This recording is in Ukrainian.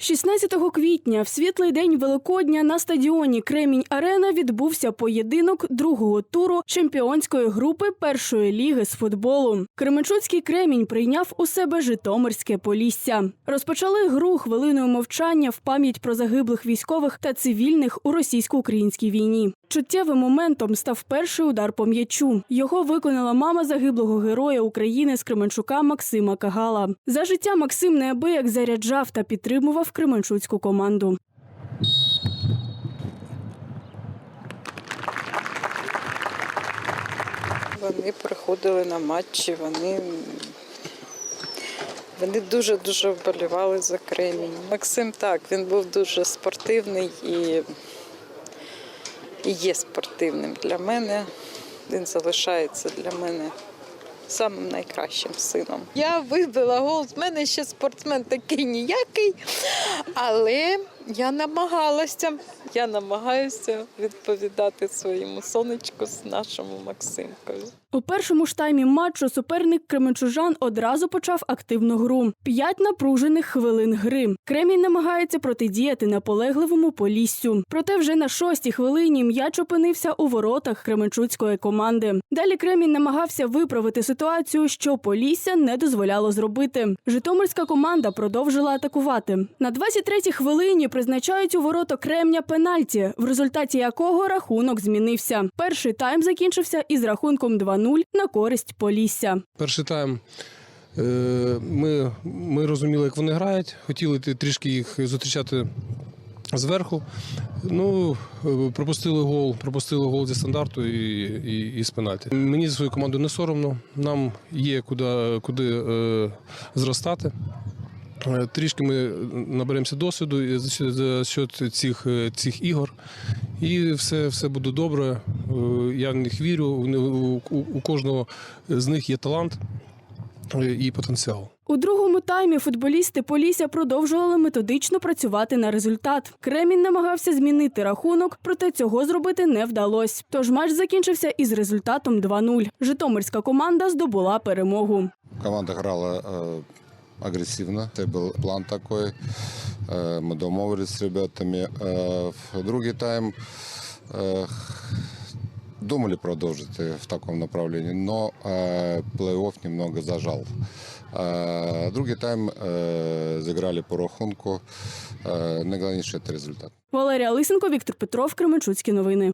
16 квітня, в світлий день Великодня, на стадіоні Кремінь Арена відбувся поєдинок другого туру чемпіонської групи першої ліги з футболу. Кременчуцький Кремінь прийняв у себе Житомирське Полісся. Розпочали гру хвилиною мовчання в пам'ять про загиблих військових та цивільних у російсько-українській війні. Чуттєвим моментом став перший удар по м'ячу. Його виконала мама загиблого героя України з Кременчука Максима Кагала. За життя Максим неабияк заряджав та підтримував Кременчуцьку команду. Вони приходили на матчі, вони, вони дуже-дуже вболівали за Кремінь. Максим так, він був дуже спортивний і, і є спортивним для мене. Він залишається для мене самим найкращим сином. Я вибила гол, з мене ще спортсмен такий ніякий, але я намагалася. Я намагаюся відповідати своєму сонечку з нашому Максимкою. У першому ж таймі матчу суперник Кременчужан одразу почав активну гру. П'ять напружених хвилин гри. Кремінь намагається протидіяти наполегливому поліссю. Проте вже на шостій хвилині м'яч опинився у воротах Кременчуцької команди. Далі Кремінь намагався виправити ситуацію, що Полісся не дозволяло зробити. Житомирська команда продовжила атакувати. На 23-й хвилині призначають у ворота Кремня пенальті, в результаті якого рахунок змінився. Перший тайм закінчився із рахунком 2-0 на користь Полісся. Перший тайм е, ми, ми розуміли, як вони грають, хотіли трішки їх зустрічати зверху. Ну, е, пропустили гол, пропустили гол зі стандарту і, і, і з пенальті. Мені за свою команду не соромно. Нам є куди, куди е, зростати. Е, Трішки ми наберемося досвіду і за счет цих, е, цих ігор. І все, все буде добре. Е, Я в них вірю. У, у, у кожного з них є талант е, і потенціал. У другому таймі футболісти Полісся продовжували методично працювати на результат. Кремінь намагався змінити рахунок, проте цього зробити не вдалося. Тож матч закінчився із результатом 2-0. Житомирська команда здобула перемогу. Команда грала агрессивно. Это был план такой. Э, мы домовились с ребятами. Э, в другий тайм э, думали продолжить э, в таком направлении, но э, плей-офф немного зажал. Э, другий тайм э, зіграли по рахунку. Э, найголовніше – це результат. Валерія Лисенко, Віктор Петров, Кременчуцькі новини.